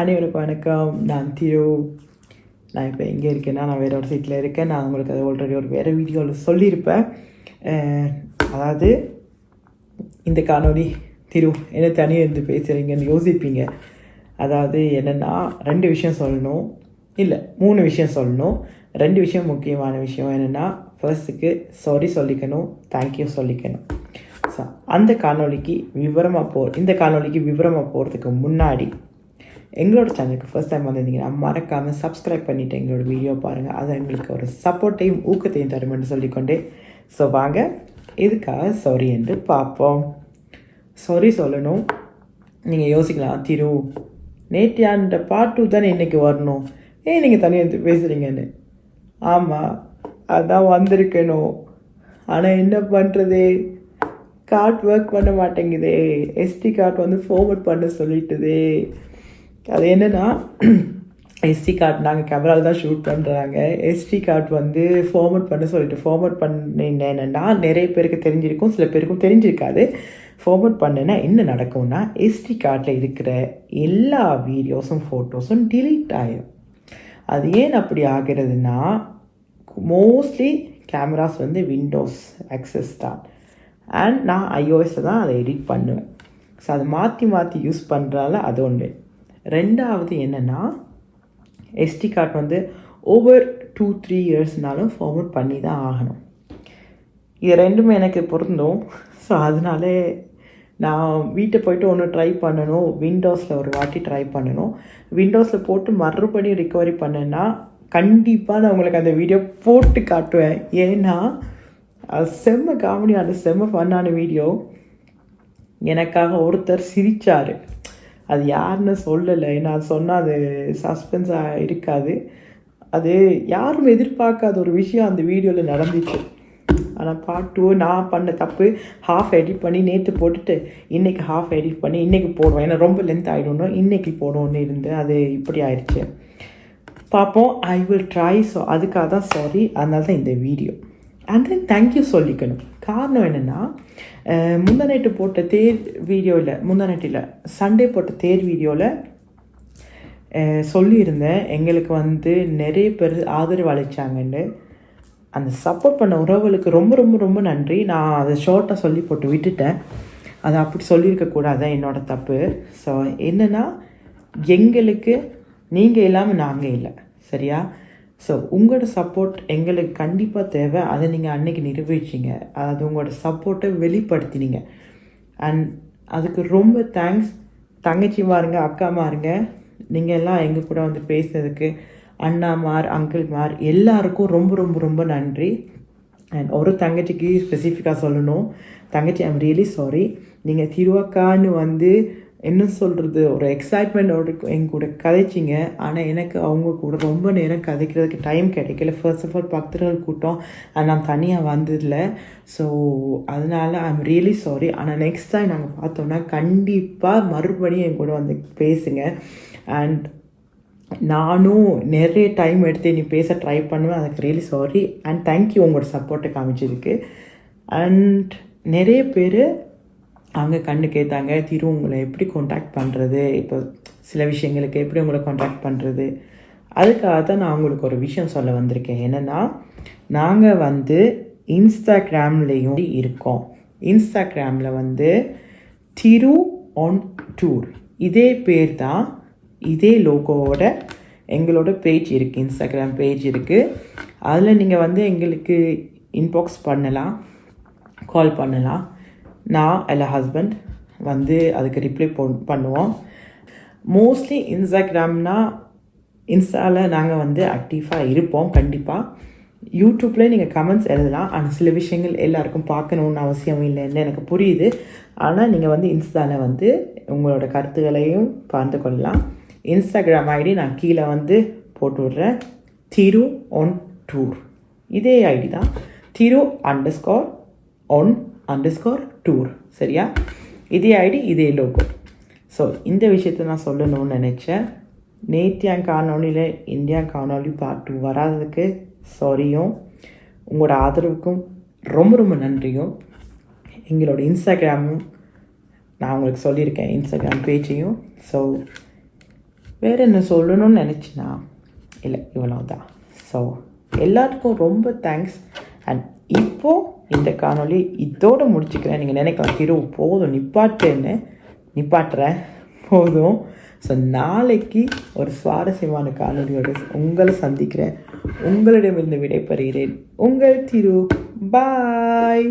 அனைவருக்கும் வணக்கம். நான் திரு நான் இப்போ எங்கே இருக்கேன்னா நான் வேறு ஒரு சீட்டில் இருக்கேன். நான் உங்களுக்கு அது ஆல்ரெடி ஒரு வேறு வீடியோவில் சொல்லியிருப்பேன். அதாவது இந்த காணொளி திரு என்ன தனியாக இருந்து பேசுகிறீங்கன்னு யோசிப்பீங்க. அதாவது என்னென்னா ரெண்டு விஷயம் சொல்லணும். இல்லை மூணு விஷயம் சொல்லணும். ரெண்டு விஷயம் முக்கியமான விஷயம் என்னென்னா ஃபர்ஸ்ட்டுக்கு சாரி சொல்லிக்கணும் தேங்க்யூ சொல்லிக்கணும். ஸோ அந்த காணொளிக்கு விவரமாக போ இந்த காணொளிக்கு விவரமாக போகிறதுக்கு முன்னாடி எங்களோட சேனலுக்கு ஃபர்ஸ்ட் டைம் வந்திருந்தீங்கன்னா மறக்காமல் சப்ஸ்கிரைப் பண்ணிவிட்டு எங்களோட வீடியோ பாருங்கள் அது எங்களுக்கு ஒரு சப்போர்ட்டையும் ஊக்கத்தையும் தரும் சொல்லிக்கொண்டே ஸோ வாங்க. இதுக்காக சாரி என்று பார்ப்போம். சாரி சொல்லணும். நீங்கள் யோசிக்கலாம் திரு நேற்று பாட்டு தானே இன்றைக்கி வரணும். ஏன் நீங்கள் தனியாக எடுத்து பேசுகிறீங்கன்னு ஆமாம் அதான் வந்திருக்கணும் ஆனால் என்ன பண்ணுறது கார்ட் ஒர்க் பண்ண மாட்டேங்குதே. எஸ்டி கார்ட் வந்து ஃபார்வர்ட் பண்ண சொல்லிட்டுதே. அது என்னென்னா எஸ்டி கார்டு நாங்கள் கேமராவில் தான் ஷூட் பண்ணுறாங்க எஸ்டி கார்டு வந்து ஃபார்மட் பண்ண சொல்லிட்டு ஃபார்மட் பண்ணினேன்னா நிறைய பேருக்கு தெரிஞ்சிருக்கும் சில பேருக்கும் தெரிஞ்சிருக்காது. ஃபார்மட் பண்ணேன்னா என்ன நடக்கும்னா எஸ்டி கார்டில் இருக்கிற எல்லா வீடியோஸும் ஃபோட்டோஸும் டிலீட் ஆகிடும் அது ஏன் அப்படி ஆகிறதுனா மோஸ்ட்லி கேமராஸ் வந்து விண்டோஸ் அக்சஸ் தான். அண்ட் நான் ஐஓஎஸில் தான் அதை எடிட் பண்ணுவேன். ஸோ அதை மாற்றி மாற்றி யூஸ் பண்ணுறதால அது ஒன்று ரெண்டாவது என்னென்னா எஸ்டி கார்டு வந்து ஓவர் டூ த்ரீ இயர்ஸ்னாலும் ஃபார்வர்ட் பண்ணி தான் ஆகணும். இது ரெண்டுமே எனக்கு பொருந்தும். ஸோ அதனால நான் வீட்டை போய்ட்டு ஒன்று ட்ரை பண்ணணும். விண்டோஸில் ஒரு வாட்டி ட்ரை பண்ணணும். விண்டோஸில் போட்டு மறுபடியும் ரிக்கவரி பண்ணேன்னா கண்டிப்பாக நான் உங்களுக்கு அந்த வீடியோ போட்டு காட்டுவேன். ஏன்னா அது செம்ம காமெடியான செம்ம ஃபன்னான வீடியோ எனக்காக ஒருத்தர் சிரித்தார் அது யாருன்னு சொல்லலை. நான் சொன்னால் அது சஸ்பென்ஸாக இருக்காது. அது யாரும் எதிர்பார்க்காத ஒரு விஷயம் அந்த வீடியோவில் நடந்துச்சு. ஆனால் பார்ட் டூ நான் பண்ண தப்பு ஹாஃப் எடிட் பண்ணி நேற்று போட்டுட்டு இன்றைக்கி ஹாஃப் எடிட் பண்ணி இன்றைக்கி போடுவேன் ஏன்னா ரொம்ப லென்த் ஆகிடணும் இன்றைக்கி போடணும்னு இருந்து அது இப்படி ஆயிடுச்சு. பார்ப்போம். ஐ வில் ட்ரை ஸோ அதுக்காக தான் சாரி அதனால தான் இந்த வீடியோ அண்ட் தென் தேங்க்யூ சொல்லிக்கணும். காரணம் என்னென்னா முந்தநேட்டு போட்ட தேர் வீடியோவில் முந்தா சண்டே போட்ட தேர் வீடியோவில் சொல்லியிருந்தேன் எங்களுக்கு வந்து நிறைய பேர் ஆதரவு அளித்தாங்கன்னு அந்த சப்போர்ட் பண்ண உறவுகளுக்கு ரொம்ப ரொம்ப ரொம்ப நன்றி. நான் அதை ஷார்ட்டாக சொல்லி போட்டு விட்டுட்டேன். அதை அப்படி சொல்லியிருக்கக்கூடாது என்னோடய தப்பு. ஸோ என்னென்னா எங்களுக்கு நீங்கள் இல்லாமல் நாங்கள் இல்லை. சரியா? ஸோ உங்களோட சப்போர்ட் எங்களுக்கு கண்டிப்பாக தேவை. அதை நீங்கள் அன்றைக்கி நிரூபிச்சிங்க. அது உங்களோட சப்போர்ட்டை வெளிப்படுத்தினீங்க. அண்ட் அதுக்கு ரொம்ப தேங்க்ஸ் தங்கச்சி மாருங்க அக்கா மாருங்க. நீங்கள் எல்லாம் எங்கள் கூட வந்து பேசுனதுக்கு அண்ணாமார் அங்கிள்மார் எல்லாருக்கும் ரொம்ப ரொம்ப ரொம்ப நன்றி. அண்ட் ஒரு தங்கச்சிக்கு ஸ்பெசிஃபிக்காக சொல்லணும். தங்கச்சி ஐம் ரியலி சாரி நீங்கள் திருவாக்கான்னு வந்து என்ன சொல்கிறது ஒரு எக்ஸைட்மெண்ட்டோட எங்க கூட கதைச்சிங்க. ஆனால் எனக்கு அவங்க கூட ரொம்ப நேரம் கதைக்கிறதுக்கு டைம் கிடைக்கல. ஃபர்ஸ்ட் ஆஃப் ஆல் பக்தர்கள் கூட்டம். நான் தனியாக வந்ததில்ல. ஸோ அதனால எம் ரியலி சாரி ஆனால் நெக்ஸ்ட் டைம் நாங்கள் பார்த்தோம்னா கண்டிப்பாக மறுபடியும் என் கூட வந்து பேசுங்க. அண்ட் நானும் நிறைய டைம் எடுத்து நீ பேச ட்ரை பண்ணுவேன். அதுக்கு ரியலி சாரி அண்ட் தேங்க்யூ உங்களோட சப்போர்ட்டை காமிச்சதுக்கு. அண்ட் நிறைய பேர் அவங்க கண்ணு கேட்டாங்க திரு உங்களை எப்படி காண்டாக்ட் பண்ணுறது இப்போ சில விஷயங்களுக்கு எப்படி உங்களை காண்டாக்ட் பண்ணுறது அதுக்காக தான் நான் உங்களுக்கு ஒரு விஷயம் சொல்ல வந்திருக்கேன். என்னென்னா நாங்கள் வந்து இன்ஸ்டாகிராம்லேயும் இருக்கோம். இன்ஸ்டாகிராமில் வந்து திரு ஆன் டூர் இதே பேர் தான் இதே லோகோவோட எங்களோட பேஜ் இருக்குது இன்ஸ்டாகிராம் பேஜ் இருக்குது அதில் நீங்கள் வந்து எங்களுக்கு இன்பாக்ஸ் பண்ணலாம் கால் பண்ணலாம். நான் இல்லை ஹஸ்பண்ட் வந்து அதுக்கு ரிப்ளை போ பண்ணுவோம். மோஸ்ட்லி இன்ஸ்டாகிராம்னா இன்ஸ்டாவில் நாங்கள் வந்து ஆக்டிவாக இருப்போம் கண்டிப்பாக யூடியூப்பில் நீங்கள் கமெண்ட்ஸ் எழுதலாம். ஆனால் சில விஷயங்கள் எல்லாருக்கும் பார்க்கணுன்னு அவசியம் இல்லைன்னு எனக்கு புரியுது. ஆனால் நீங்கள் வந்து இன்ஸ்டாவில் வந்து உங்களோட கருத்துக்களையும் பகிர்ந்து கொள்ளலாம். இன்ஸ்டாகிராம் ஐடி நான் கீழே வந்து போட்டு விட்றேன் திரு ஒன் டூர் இதே ஐடி தான். Thiru underscore one underscore tour சரியா? இதே ஐடி இதே லோகோ ஸோ இந்த விஷயத்தை நான் சொல்லணும்னு நினச்சேன். நேத்தியான் காணொலியில் இந்தியா காணொலி பார்ட் டூ வராததுக்கு சாரியும் உங்களோட ஆதரவுக்கும் ரொம்ப ரொம்ப நன்றியும். எங்களோட இன்ஸ்டாகிராமும் நான் உங்களுக்கு சொல்லியிருக்கேன் இன்ஸ்டாகிராம் பேஜையும் ஸோ வேறு என்ன சொல்லணும்னு நினச்சினா இல்லை இவ்வளோ தான் ஸோ எல்லாத்துக்கும் ரொம்ப தேங்க்ஸ் அண்ட் இப்போது இந்த காணொலி இதோடு முடிச்சுக்கிறேன். நீங்கள் நினைக்கலாம் திரு போதும் நிப்பாட்டுன்னு. நிப்பாட்டுறேன். போதும். ஸோ நாளைக்கு ஒரு சுவாரஸ்யமான காணொலியோடு உங்களை சந்திக்கிறேன். உங்களிடமிருந்து விடைபெறுகிறேன். உங்கள் திரு பாய்.